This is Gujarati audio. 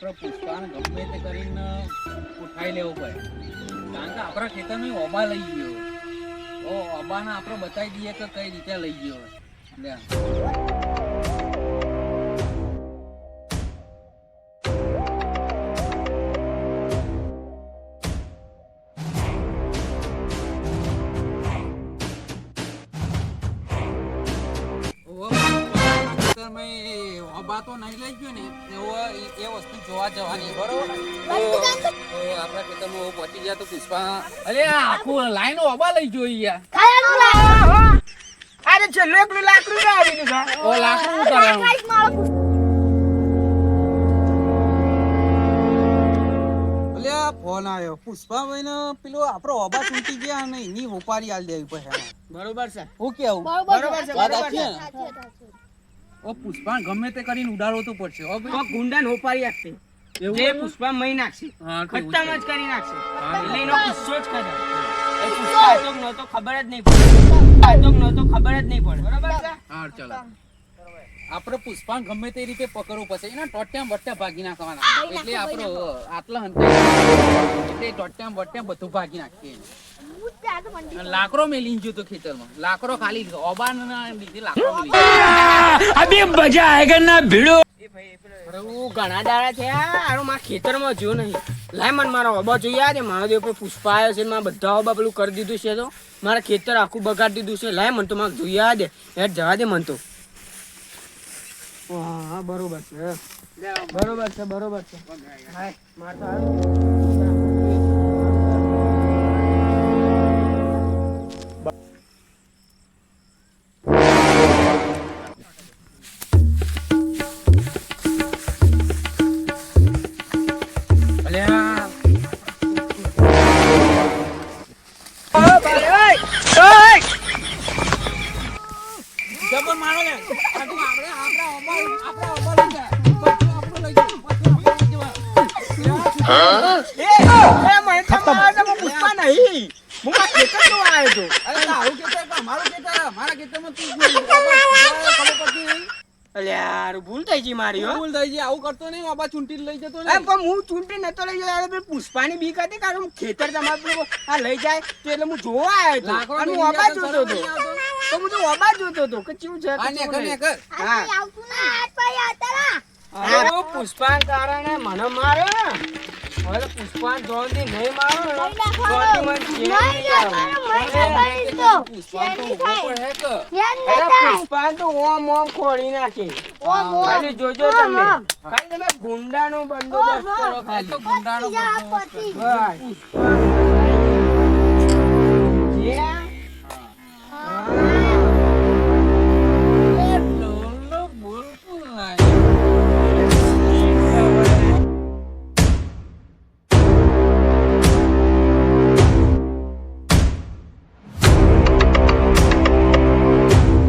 આપણે પુષ્પાને ગમે તે કરીને ઉઠાઈ લેવો પડે. કારણ કે આપણા ખેતરમાં ઓબા લઈ ગયો. ઓ ઓબાને આપણે બતાવી દઈએ કે કઈ રીતે લઈ ગયો. લે. ઓવો, ખેતરમાં એ ઓબા તો નહીં લઈ ગયો ને એવો એ- વસ્તુ જોવા જવાની. બરોબર. આપણા ખેતરમાં ઓ પહોંચી ગયા તો પુષ્પા અરે આખું લાઈન ઓબા લઈ ગયો. યાર અરે છેલ્લો એકલું લાકડું ના આવી ગયું ઓ લાકડું ઉતારવાનું ફોન આવ્યો. પુષ્પાભાઈ ને પેલો આપણો ઓબા તૂટી ગયા અને એની હોપારી આલ દેવી પછી બરોબર છે. હું કેવું? બરોબર છે. બરોબર છે? ઓ પુષ્પા ગમે તે કરીને ઉડાડવો તો પડશે ઓ ગુંડાને હોપારી આપશે. જે પુષ્પા મહી નાખશે. છે. જ કરી નાખશે. એટલે એનો કિસ્સો જ કરે એ પુષ્પા હતો કે નહોતો ખબર જ નહીં પડે. હતો ખબર જ નહીં પડે. બરોબર હા ચાલો. આપણે પુષ્પા ગમે તે રીતે પકડવું પડશે. એના ટોટ્યામ વટ્યા ભાગી નાખવાના. એટલે આપણો આટલા એટલે ટોટ્યામ વટ્યામ બધું ભાગી નાખીએ લાકડો મેલી ગયો તો ખેતરમાં. લાકડો ખાલી ઓબાના લીધે લાકડો મેલી. અભી મજા આયગા ના ભીડો? ઘણા દાડા થયા. આરો માં ખેતરમાં જો નહીં. લાય મને મારો અબા જોઈએ આજે મહાદેવ પર પુષ્પા આવ્યો છે મારા બધા અબા પેલું કરી દીધું છે તો. મારા ખેતર આખું બગાડી દીધું છે. લાય મને તો મારે જોઈએ આજે હેઠ જવા દે મન તો. બરોબર છે. બરોબર છે બરોબર છે. ખેતર મારા ખેતરમાં તું જ ઓબા ખબર પડતી નહીં અલે યાર ભૂલ થઈ ગઈ મારી હો. ભૂલ થઈ ગઈ આવું કરતો નહીં બાપા ચૂંટી લઈ જતો નહીં. પણ હું ચૂંટી નતો લઈ જાય યાર પુષ્પાની બીક હતી કારણ કે ખેતર તમારું આ લઈ જાય તો એટલે હું જોવા આવ્યો હતો. અને હું અબા જોતો હતો. તો હું તો અબા જોતો હતો કે ચેવું છે હા પુષ્પા કારણે મને માર્યો હવે પુષ્પાન નહીં મારો મને ચેન નહીં આવે. પુષ્પા તો ઊભો પણ હે કે પુષ્પાન તો ઓમ ઓમ ખોડી નાખે. ખાલી જોજો તમે. ખાલી તમે ગુંડાનો બંદોબસ્ત કરો ખાલી. તો ગુંડાનો બંદોબસ્ત. બસ.